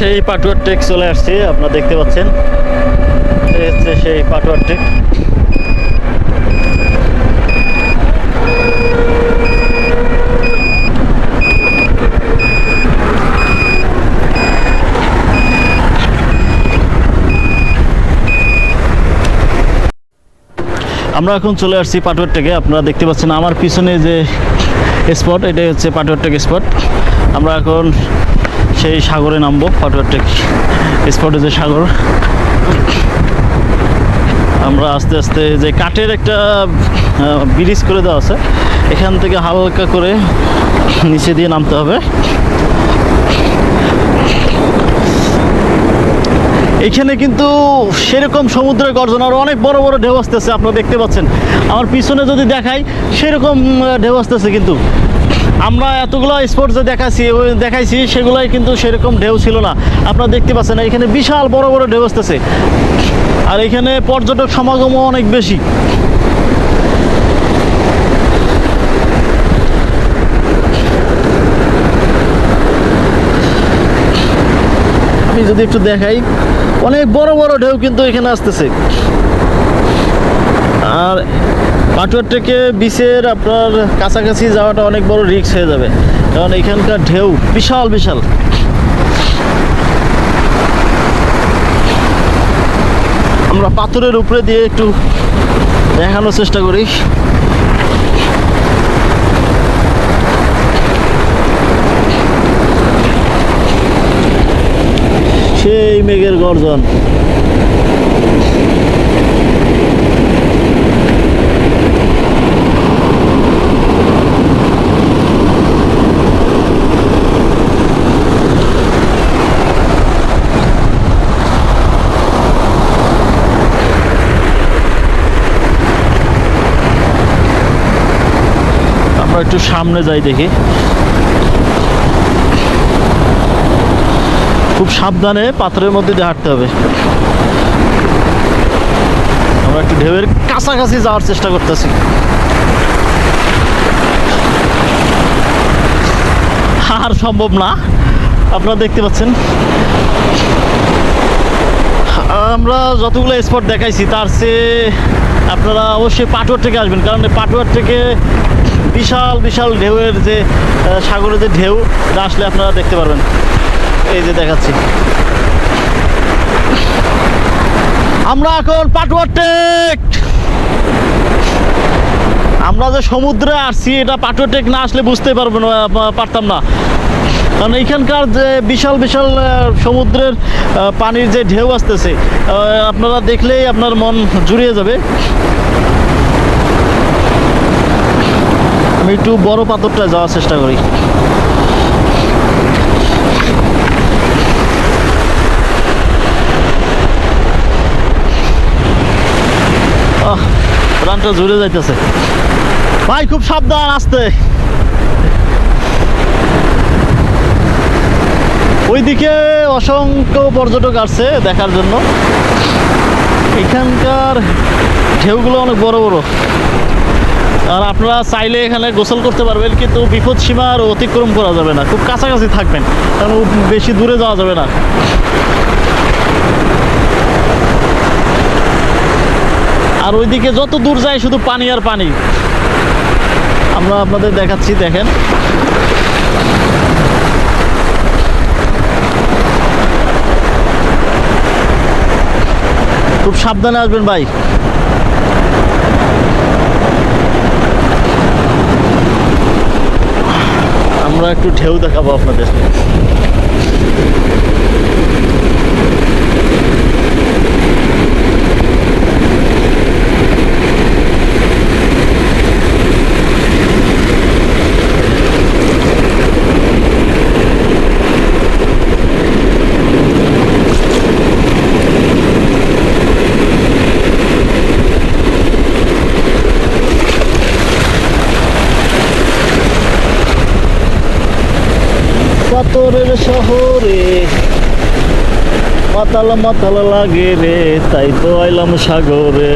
সেই পাটুয়ার টেক চলে আসছি, আপনারা দেখতে পাচ্ছেন। হচ্ছে সেই পাটুয়ার টেক আমরা এখন চলে আসছি পাটুয়ার টেকে আপনারা দেখতে পাচ্ছেন আমার পিছনে যে স্পট এটাই হচ্ছে পাটুয়ার টেক স্পট আমরা এখন সেই সাগরে নামবো পাটুয়ার টেক স্পটে যে সাগর। আমরা আস্তে আস্তে যে কাঠের একটা ব্রিজ করে দেওয়া আছে, এখান থেকে হালকা করে নিচে দিয়ে নামতে হবে। এখানে কিন্তু সেরকম সমুদ্রের গর্জন, আর অনেক বড় বড় ঢেউ আসতেছে, আপনারা দেখতে পাচ্ছেন। আমার পিছনে যদি দেখাই, সেরকম ঢেউ আসতেছে কিন্তু। আমরা এতগুলো স্পোর্টস যে দেখাচ্ছি দেখাইছি, সেগুলোই কিন্তু সেরকম ঢেউ ছিল না। আপনারা দেখতে পাচ্ছেন, এখানে বিশাল বড় বড় ঢেউ আসতেছে। আর এখানে পর্যটক সমাগমও অনেক বেশি। আমি যদি একটু দেখাই, অনেক বড় বড় ঢেউ কিন্তু এখানে আসতেছে। আর পাটুয়ার থেকে বিচের আপনার কাছাকাছি যাওয়াটা অনেক বড় রিস্ক হয়ে যাবে। কারণ এখানকার ঢেউ বিশাল বিশাল। আমরা পাথরের উপরে দিয়ে একটু দেখানোর চেষ্টা করি। সেই মেঘের গর্জন। আমরা একটু সামনে যাই দেখি। খুব সাবধানে পাথরের মধ্যে দিয়ে হাঁটতে হবে। আমরা একটু ঢেউয়ের কাছাকাছি যাওয়ার চেষ্টা করতেছি। আর সম্ভব না। আপনারা দেখতে পাচ্ছেন। আমরা যতগুলো স্পট দেখাইছি, তার চেয়ে আপনারা অবশ্যই পাটুয়ার থেকে আসবেন। কারণ পাটুয়ার থেকে বিশাল বিশাল ঢেউয়ের যে সাগরের যে ঢেউ এটা আসলে আপনারা দেখতে পারবেন। এই যে দেখাচ্ছি। আমরা এখন পাটুয়ার টেক। আমরা যে সমুদ্রে আসছি, এটা পাটুয়ার টেক না আসলে বুঝতে পারব না পারতাম না। কারণ এইখানকার যে বিশাল বিশাল সমুদ্রের পানির যে ঢেউ আসতেছে আপনারা দেখলেই আপনার মন জুড়িয়ে যাবে। আমি একটু বড় পাথরটা যাওয়ার চেষ্টা করি। প্রাণটা জুড়ে যাইতেছে। ভাই, খুব সাবধান আসতে। ওইদিকে অসংখ্য পর্যটক আসছে দেখার জন্য। এখানকার ঢেউগুলো অনেক বড় বড়। আর আপনারা চাইলে এখানে গোসল করতে পারবেন, কিন্তু বিপদ সীমার অতিক্রম করা যাবে না। খুব কাছাকাছি থাকবেন, কারণ বেশি দূরে যাওয়া যাবে না। আর ওইদিকে যত দূর যায় শুধু পানি আর পানি। আমরা আপনাদের দেখাচ্ছি, দেখেন। খুব সাবধানে আসবেন ভাই। একটু ঢেউ দেখাবো আপনাদের। পাথরের শহরে। মাতাল মাতাল লাগে রে, তাই তো আইলাম সাগরে।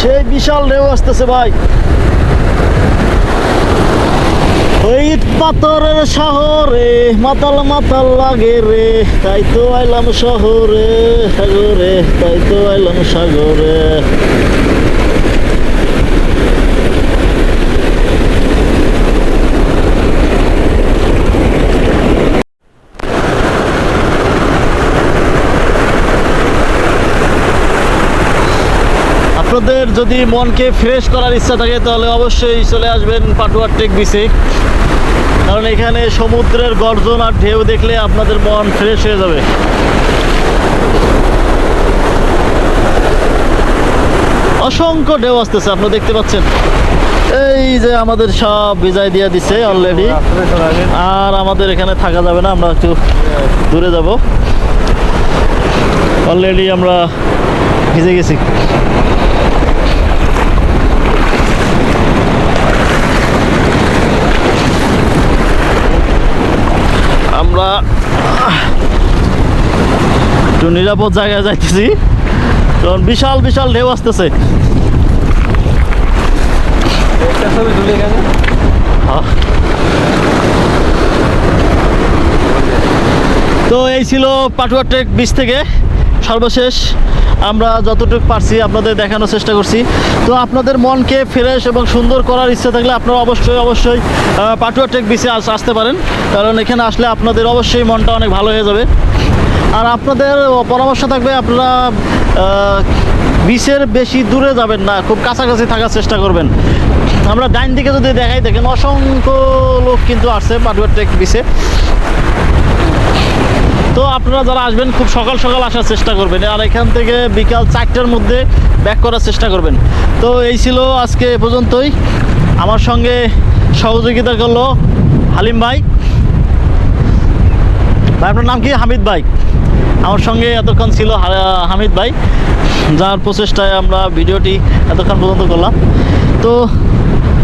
সেই বিশাল ঢেউ আসতেছে ভাই। ওই পাথরের শহরে মাতাল মাতাল লাগে রে, তাই তো আইলাম শহরে, সাগরে, তাই তো আইলাম সাগরে। আপনাদের যদি মনকে ফ্রেশ করার ইচ্ছা থাকে, তাহলে অবশ্যই চলে আসবেন পাটুয়ার টেক বিচে কারণ এখানে সমুদ্রের গর্জন আর ঢেউ দেখলে আপনাদের মন ফ্রেশ হয়ে যাবে। অসংখ্য ঢেউ আসতেছে আপনারা দেখতে পাচ্ছেন। এই যে আমাদের সব বিজয় দিয়ে দিছে অলরেডি আর আমাদের এখানে থাকা যাবে না, আমরা একটু দূরে যাব। অলরেডি আমরা ভিজে গেছি। আমরা একটু নিরাপদ জায়গায় যাইতেছি। কারণ বিশাল বিশাল ঢেউ আসতেছে। তো এই ছিল পাটুয়া ট্রেক বিচ থেকে। সর্বশেষ আমরা যতটুকু পারছি আপনাদের দেখানোর চেষ্টা করছি। তো আপনাদের মনকে ফ্রেশ এবং সুন্দর করার ইচ্ছা থাকলে আপনারা অবশ্যই অবশ্যই পাটুয়া ট্রেক বিচে আসতে পারেন। কারণ এখানে আসলে আপনাদের অবশ্যই মনটা অনেক ভালো হয়ে যাবে। আর আপনাদের পরামর্শ থাকবে আপনারা বিচের বেশি দূরে যাবেন না, খুব কাছাকাছি থাকার চেষ্টা করবেন। আমরা ডাইন দিকে যদি দেখাই, দেখেন অসংখ্য লোক কিন্তু আসছে পাটুয়া ট্রেক বিচে তো আপনারা যারা আসবেন, খুব সকাল সকাল আসার চেষ্টা করবেন আর এখান থেকে বিকাল চারটার মধ্যে ব্যাক করার চেষ্টা করবেন। তো এই ছিল আজকে এ পর্যন্তই। আমার সঙ্গে সহযোগিতা করল হালিম ভাই। ভাই, আপনার নাম কি? হামিদ ভাই। আমার সঙ্গে এতক্ষণ ছিল হামিদ ভাই, যার প্রচেষ্টায় আমরা ভিডিওটি এতক্ষণ পর্যন্ত করলাম। তো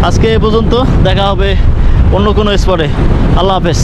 আজকে এ পর্যন্ত দেখা হবে অন্য কোনো স্পটে আল্লাহ হাফেজ।